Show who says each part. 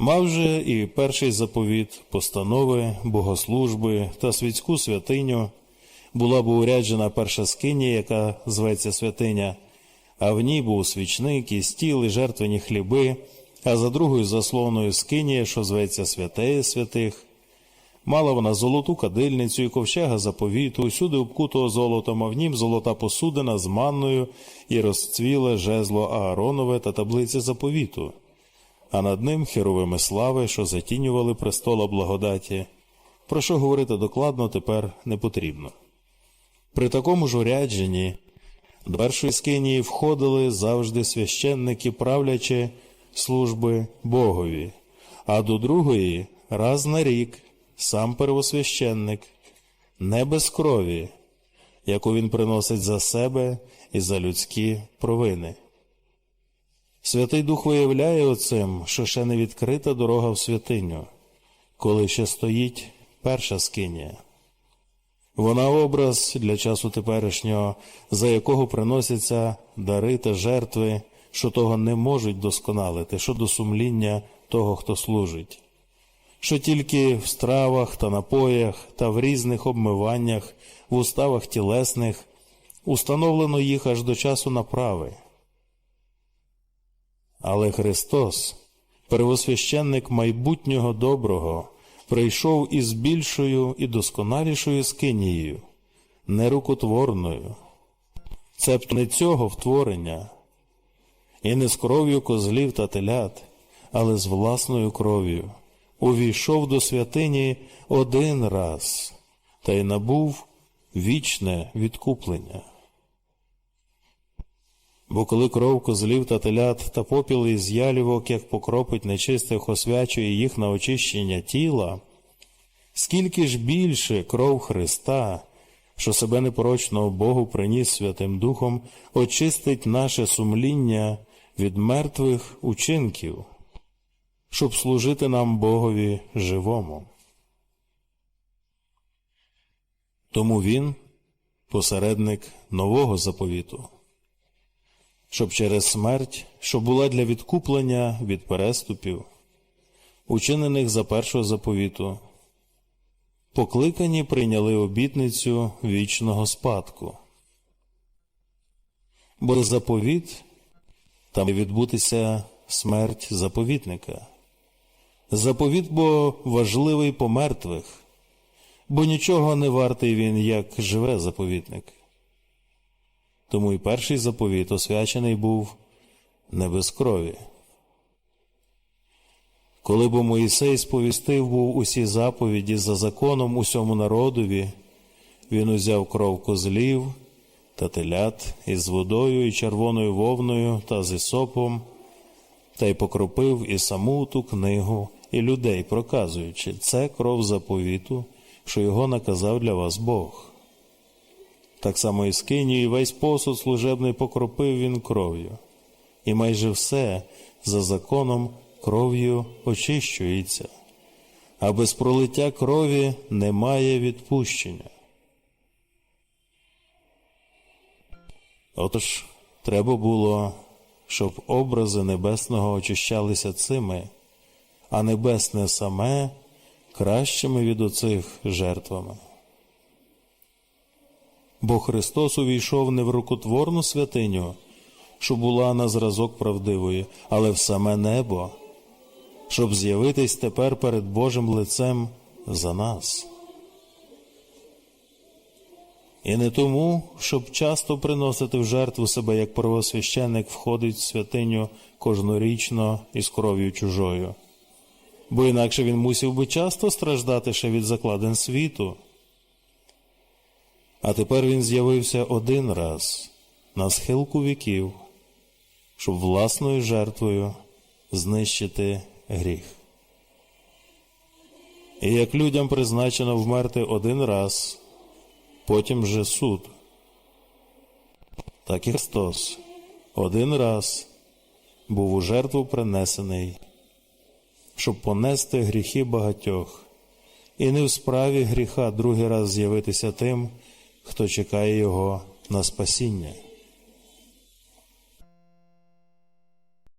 Speaker 1: Мав же і перший заповіт, постанови, богослужби та світську святиню. Була б уряджена перша скинія, яка зветься святиня, а в ній був свічник, і стіл, і жертвені хліби, а за другою заслоною скинія, що зветься святеє святих. Мала вона золоту кадильницю і ковчега заповіту, усюди обкутого золотом, а в нім золота посудина з манною і розцвіле жезло Ааронове та таблиця заповіту, а над ним херовими слави, що затінювали престола благодаті, про що говорити докладно тепер не потрібно. При такому ж урядженні до першої скинії входили завжди священники, правлячи служби Богові, а до другої раз на рік сам первосвященник, не без крові, яку він приносить за себе і за людські провини. Святий Дух виявляє оцим, що ще не відкрита дорога в святиню, коли ще стоїть перша скинія. Вона образ для часу теперішнього, за якого приносяться дари та жертви, що того не можуть досконалити, що до сумління того, хто служить, що тільки в стравах та напоях та в різних обмиваннях, в уставах тілесних установлено їх аж до часу направи. Але Христос, первосвященник майбутнього доброго, прийшов із більшою і досконалішою скинією, нерукотворною, цебто не цього втворення, і не з кров'ю козлів та телят, але з власною кров'ю, увійшов до святині один раз та й набув вічне відкуплення. Бо коли кров козлів та телят та попіл із ялівок, як покропить нечистих, освячує їх на очищення тіла, скільки ж більше кров Христа, що себе непорочного Богу приніс Святим Духом, очистить наше сумління від мертвих учинків, щоб служити нам Богові живому. Тому Він посередник нового заповіту щоб через смерть, що була для відкуплення від переступів, учинених за першого заповіту, покликані прийняли обітницю вічного спадку. Бо заповіт там відбутися смерть заповітника. Заповіт бо важливий по мертвих, бо нічого не вартий він, як живе заповітник. Тому і перший заповіт освячений був не без крові. Коли бо Моїсей сповістив був усі заповіді за законом усьому народові, він узяв кров козлів та телят із водою і червоною вовною та з ісопом, та й покропив і саму ту книгу, і людей, проказуючи, це кров заповіту, що його наказав для вас Бог. Так само і скинію, і весь посуд служебний покропив він кров'ю, і майже все за законом кров'ю очищується, а без пролиття крові немає відпущення. Отож, треба було, щоб образи небесного очищалися цими, а небесне саме кращими від оцих жертвами. Бо Христос увійшов не в рукотворну святиню, що була на зразок правдивої, але в саме небо, щоб з'явитись тепер перед Божим лицем за нас. І не тому, щоб часто приносити в жертву себе, як первосвященник входить в святиню кожнорічно із кров'ю чужою, бо інакше він мусив би часто страждати ще від закладин світу. А тепер він з'явився один раз на схилку віків, щоб власною жертвою знищити гріх. І як людям призначено вмерти один раз, потім же суд, так і Христос один раз був у жертву принесений, щоб понести гріхи багатьох, і не в справі гріха другий раз з'явитися тим, хто чекає його на спасіння.